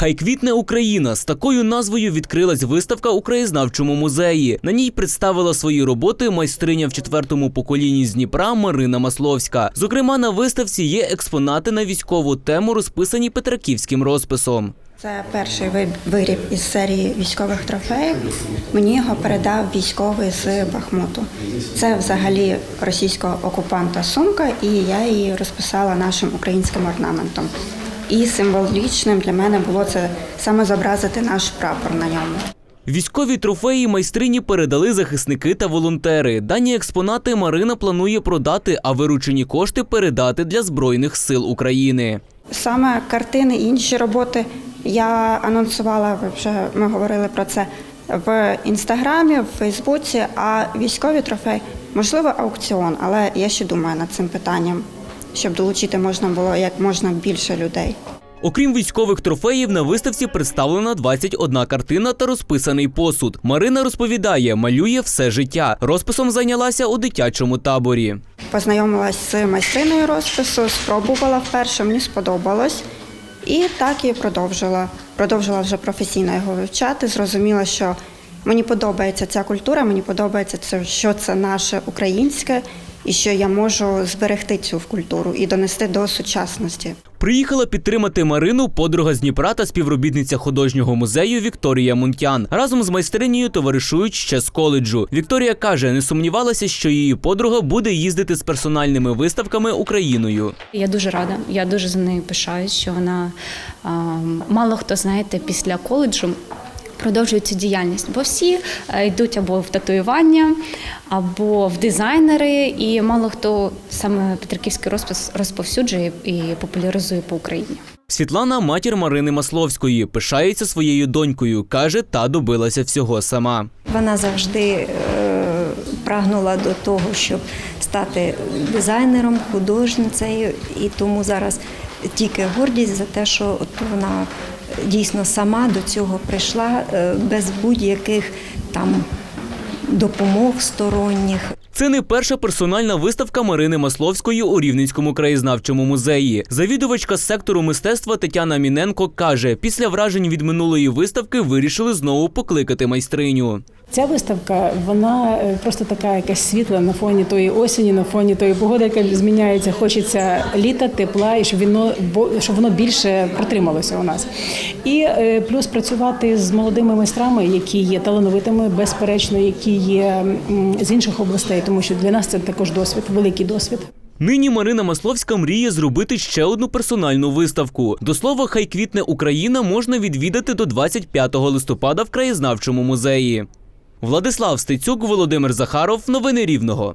Хай квітне Україна з такою назвою відкрилась виставка у краєзнавчому музеї. На ній представила свої роботи майстриня в четвертому поколінні з Дніпра Марина Масловська. Зокрема, на виставці є експонати на військову тему, розписані петраківським розписом. Це перший виріб із серії військових трофеїв. Мені його передав військовий з Бахмуту. Це взагалі російського окупанта сумка, і я її розписала нашим українським орнаментом. І символічним для мене було це саме зобразити наш прапор на ньому. Військові трофеї майстрині передали захисники та волонтери. Дані експонати Марина планує продати, а виручені кошти передати для збройних сил України. Саме картини і інші роботи я анонсувала, ви вже ми говорили про це в інстаграмі, в Фейсбуці, а військові трофеї, можливо, аукціон, але я ще думаю над цим питанням, щоб долучити можна було як можна більше людей. Окрім військових трофеїв, на виставці представлена 21 картина та розписаний посуд. Марина розповідає, малює все життя. Розписом зайнялася у дитячому таборі. Познайомилась з майстриною розпису, спробувала вперше, мені сподобалось. І так і продовжила. Продовжила вже професійно його вивчати. Зрозуміла, що мені подобається ця культура, мені подобається це, що це наше українське, і що я можу зберегти цю культуру і донести до сучасності. Приїхала підтримати Марину подруга з Дніпра та співробітниця художнього музею Вікторія Мунтян. Разом з майстринею товаришують ще з коледжу. Вікторія каже, не сумнівалася, що її подруга буде їздити з персональними виставками Україною. Я дуже рада. Я дуже за нею пишаюсь, що вона мало хто знаєте після коледжу. Продовжує цю діяльність, бо всі е, йдуть або в татуювання, або в дизайнери, і мало хто саме Петриківський розпис розповсюджує і популяризує по Україні. Світлана, матір Марини Масловської, пишається своєю донькою. каже, та добилася всього сама. Вона завжди е, прагнула до того, щоб стати дизайнером, художницею, і тому зараз тільки гордість за те, що от вона дійсно сама до цього прийшла е, без будь-яких там допомог сторонніх. Це не перша персональна виставка Марини Масловської у Рівненському краєзнавчому музеї. Завідувачка з сектору мистецтва Тетяна Міненко каже, після вражень від минулої виставки вирішили знову покликати майстриню. Ця виставка вона е, просто така якась світла на фоні тої осені, на фоні тої погоди, яка зміняється. Хочеться літа, тепла і щоб воно щоб воно більше протрималося у нас. І е, плюс працювати з молодими майстрами, які є талановитими, безперечно, які є з інших областей, тому що для нас це також досвід, великий досвід. Нині Марина Масловська мріє зробити ще одну персональну виставку. До слова, хай квітне Україна можна відвідати до 25 листопада в краєзнавчому музеї. Владислав Стецюк, Володимир Захаров. Новини Рівного.